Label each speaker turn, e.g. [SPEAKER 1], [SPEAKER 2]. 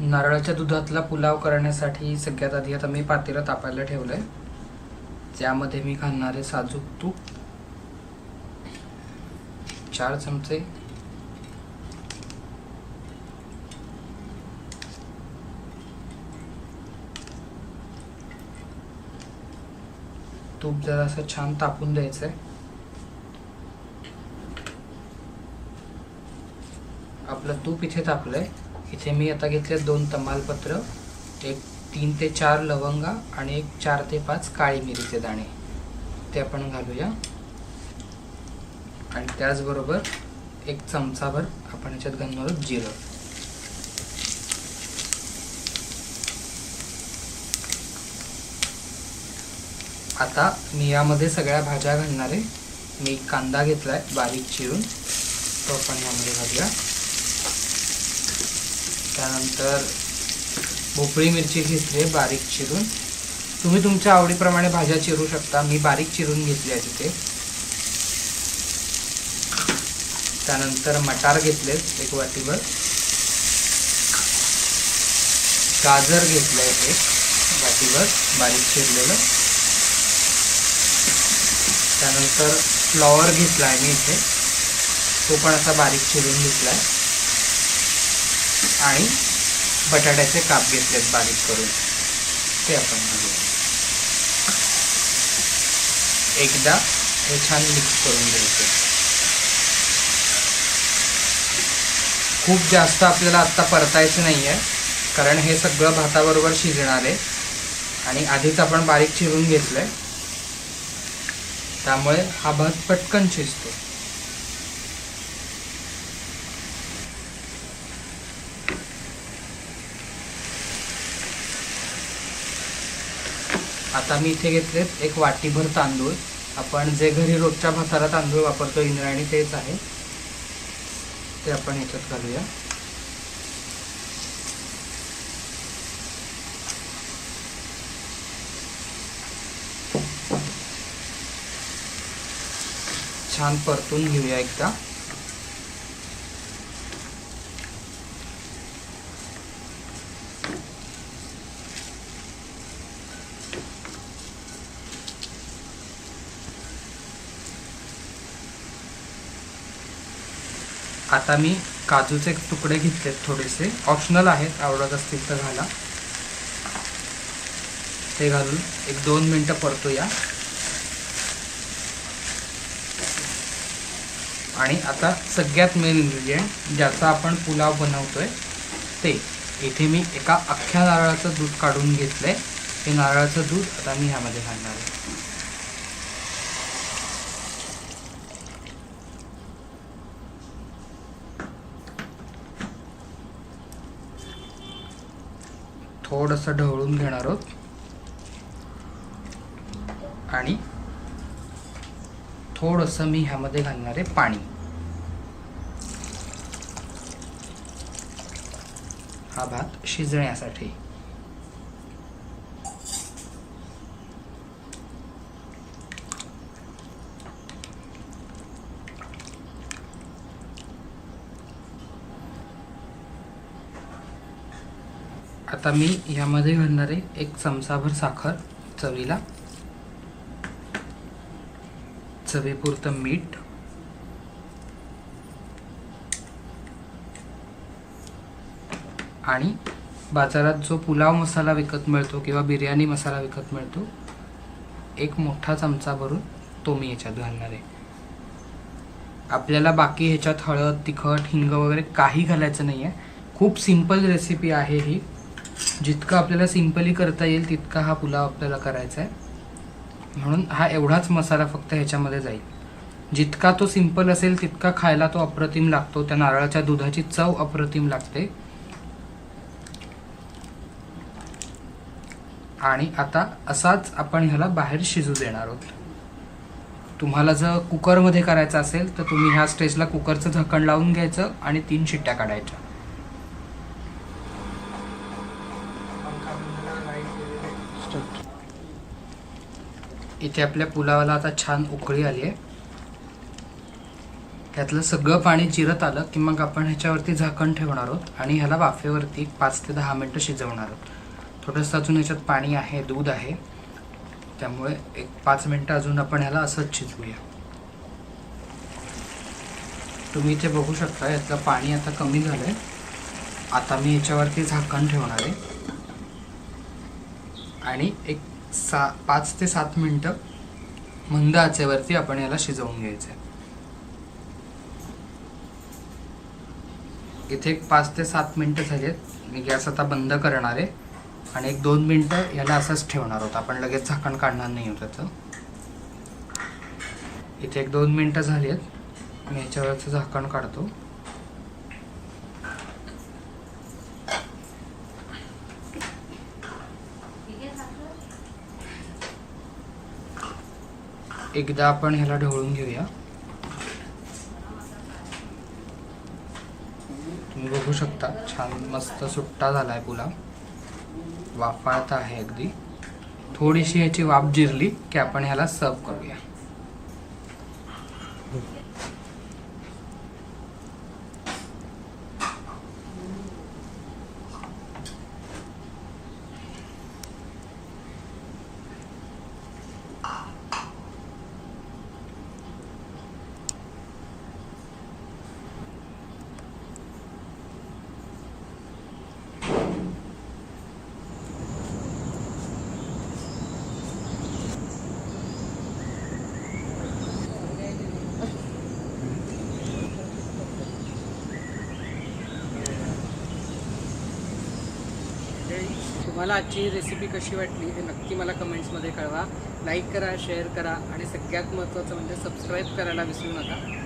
[SPEAKER 1] नारळाच्या दुधातला पुलाव करण्यासाठी सगळ्यात आधी आता मी पातेलं तापायला ठेवलं आहे त्यामध्ये मी घालणार आहे साजूक तूप चार चमचे तूप जरा असं छान तापून द्यायचं आहे आपलं तूप इथे तापलंय. इथे मी आता घेतले दोन तमालपत्र एक तीन ते चार लवंगा आणि एक चार ते पाच काळी मिरीचे दाणे. ते आपण घालूया. आणि त्याचबरोबर एक चमचाभर आपण याच्यात घालणार आहोत जिरं. आता मी यामध्ये सगळ्या भाज्या घालणार आहे. मी कांदा घेतलाय बारीक चिरून. तो आपण यामध्ये घालूया. त्यानंतर भोपळी मिरची घेतली आहे बारीक चिरून तुम्ही तुमच्या आवडीप्रमाणे भाज्या चिरू शकता. मी बारीक चिरून घेतली आहे तिथे. त्यानंतर मटार घेतलेत एक वाटीभर. गाजर घेतलं आहे एक वाटीभर बारीक चिरलेलं. त्यानंतर फ्लॉवर घेतला आहे मी इथे. तो पण असा बारीक चिरून घेतला आहे आणि बटाट्याचे काप घेतलेत बारीक करून. ते आपण घालू एकदा हे छान मिक्स करून घ्यायचे. खूप जास्त आपल्याला आत्ता परतायचं नाही आहे कारण हे सगळं भाताबरोबर शिजणार आहे आणि आधीच आपण बारीक चिरून घेतलं आहे त्यामुळे हा भात पटकन शिजतो. आता मी इथे घेतलेत एक वाटीभर तांदूळ. आपण जे घरी रोजच्या भाताला तांदूळ वापरतो इंद्रायणी तेच आहे. ते आपण ह्याच्यात घालूया. छान परतून घेऊया एकदा. आता मी काजूचे तुकडे घेतलेत थोडेसे. ऑप्शनल आहेत आवडत असतील तर घाला. ते घालून एक दोन मिनटं परतूया. आणि आता सगळ्यात मेन इन्ग्रेडियंट ज्याचा आपण पुलाव बनवतोय ते. इथे मी एका अख्ख्या नारळाचं दूध काढून घेतलं आहे हे नारळाचं दूध आता मी ह्यामध्ये घालणार आहे. थोडंसं ढवळून घेणार आहोत. आणि थोडंसं मी ह्यामध्ये घालणार आहे पाणी. हा भात शिजण्यासाठी. आता मी यामध्ये घालणार आहे एक चमचाभर साखर चवीला. चवीपुरतं मीठ. आणि बाजारात जो पुलाव मसाला विकत मिळतो किंवा बिर्याणी मसाला विकत मिळतो एक मोठा चमचा भरून तो मी ह्याच्यात घालणार आहे. आपल्याला बाकी ह्याच्यात हळद तिखट हिंग वगैरे काही घालायचं नाही आहे खूप सिंपल रेसिपी आहे ही. जितकं आपल्याला सिम्पली करता येईल तितका हा पुलाव आपल्याला करायचा आहे. म्हणून हा एवढाच मसाला फक्त ह्याच्यामध्ये जाईल. जितका तो सिंपल असेल तितका खायला तो अप्रतिम लागतो. त्या नारळाच्या दुधाची चव अप्रतिम लागते. आणि आता असाच आपण ह्याला बाहेर शिजू देणार आहोत. तुम्हाला जर कुकरमध्ये करायचं असेल तर तुम्ही ह्या स्टेजला कुकरचं झाकण लावून घ्यायचं आणि तीन शिट्ट्या काढायच्या. इथे आपल्या पुलावाला आता छान उकळी आली आहे. त्यातलं सगळं पाणी जिरत आलं की मग आपण ह्याच्यावरती झाकण ठेवणार आहोत आणि ह्याला वाफेवरती पाच ते दहा मिनटं शिजवणार आहोत. थोडंसं अजून ह्याच्यात पाणी आहे दूध आहे. त्यामुळे एक पाच मिनटं अजून आपण ह्याला असंच शिजवूया. तुम्ही इथे बघू शकता यातलं पाणी आता कमी झालंय. आता मी याच्यावरती झाकण ठेवणार आहे. आणि एक सा पाच ते सात मिनटं मंद आचेवरती आपण याला शिजवून घ्यायचं आहे इथे एक पाच ते सात मिनटं झालीत. मी गॅस आता बंद करणार आहे. आणि एक दोन मिनटं याला असंच ठेवणार आहोत. आपण लगेच झाकण काढणार नाही होत त्याचं इथे एक दोन मिनटं झाली आहेत मी याच्यावरचं झाकण काढतो. एकदा आपण ह्याला ढवळून घेऊया. तुम्ही बघू शकता छान मस्त सुट्टा झालाय पुलाव वाफाळता आहे अगदी. थोडीशी ह्याची वाफ जिरली की आपण ह्याला सर्व करूया.
[SPEAKER 2] तुम्हाला आजची रेसिपी कशी वाटली हे नक्की मला कमेंट्समध्ये कळवा. लाईक करा शेअर करा आणि सगळ्यात महत्त्वाचं म्हणजे सबस्क्राईब करायला विसरू नका.